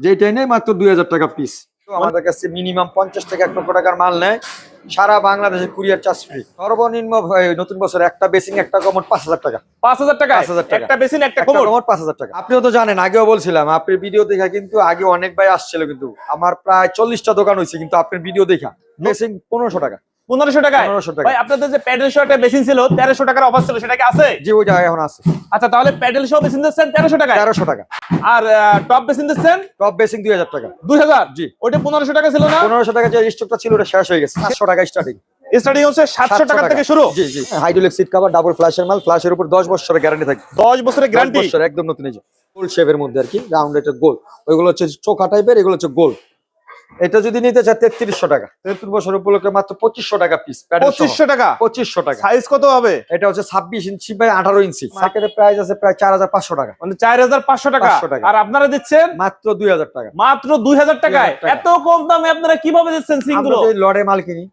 যেটাই নেই মাত্র দুই হাজার টাকা পিস আমাদের কাছে মিনিমাম পঞ্চাশ থেকে এক লক্ষ টাকার মাল নেয়। সারা বাংলাদেশে কুরিয়ার চার্জ ফ্রি সর্বনিম্ন নতুন বছর একটা বেসিং একটা কমন পাঁচ হাজার টাকা। পাঁচ হাজার টাকা? 5,000 টাকা। একটা বেসিন একটা কমোড পাঁচ হাজার টাকা। আপনিও তো জানেন আগেও বলছিলাম আপনার ভিডিও দেখা কিন্তু আগে অনেক ভাই আসছিল কিন্তু। আমার প্রায় চল্লিশটা দোকান হয়েছে কিন্তু আপনার ভিডিও দেখা। বেসিং পনেরোশো টাকা। পনেরোশো টাকায়? পনেরোশো টাকা ভাই আপনাদের যে প্যাডেল শো একটা বেসিন ছিল তেরোশো টাকার অফার ছিল সেটা কি আছে? জি ওই এখন আছে। আচ্ছা তাহলে প্যাডেল শো বেসিন দিচ্ছেন তেরোশো তেরোশো টাকা। আর টপ বেসিন দিচ্ছেন টপ বেসিং দুই হাজার টাকা। দুই হাজার? জি। ওইটা পনেরোশো টাকা ছিল না? পনেরোশো টাকা যে স্টকটা ছিল ওটা শেষ হয়ে গেছে। সাতশো টাকা স্টার্টিং স্টার্টিং হচ্ছে সাতশো টাকা থেকে শুরু? জি জি। হাইড্রোলিক সিট কভার ডাবল ফ্ল্যাশের মাল ফ্ল্যাশের উপর দশ বছরের গ্যারান্টি থাকে দশ বছরের গ্যারান্টি একদম নতুন এই যে। গোল শেপের মধ্যে আর কি রাউন্ড এটা গোল ওইগুলো হচ্ছে চোখা টাইপের এগুলো হচ্ছে গোল এটা যদি নিতে চায় তেত্রিশশো টাকা। তেত্রিশ বছর উপলক্ষে মাত্র পঁচিশশো টাকা পিস পঁচিশশো টাকা? পঁচিশশো টাকা। সাইজ কত হবে? এটা হচ্ছে ছাব্বিশ ইঞ্চি বাই আঠারো ইঞ্চি মার্কেটের প্রাইস আছে প্রায় চার হাজার পাঁচশো টাকা। মানে চার হাজার পাঁচশো টাকা? 500 টাকা। আর আপনারা দিচ্ছেন? মাত্র দুই হাজার টাকা। মাত্র দুই হাজার টাকায়? 2000 টাকা। এত কম দামে আপনারা কীভাবে দিচ্ছেন সিঙ্গুলো লড়ে মাল কিনি।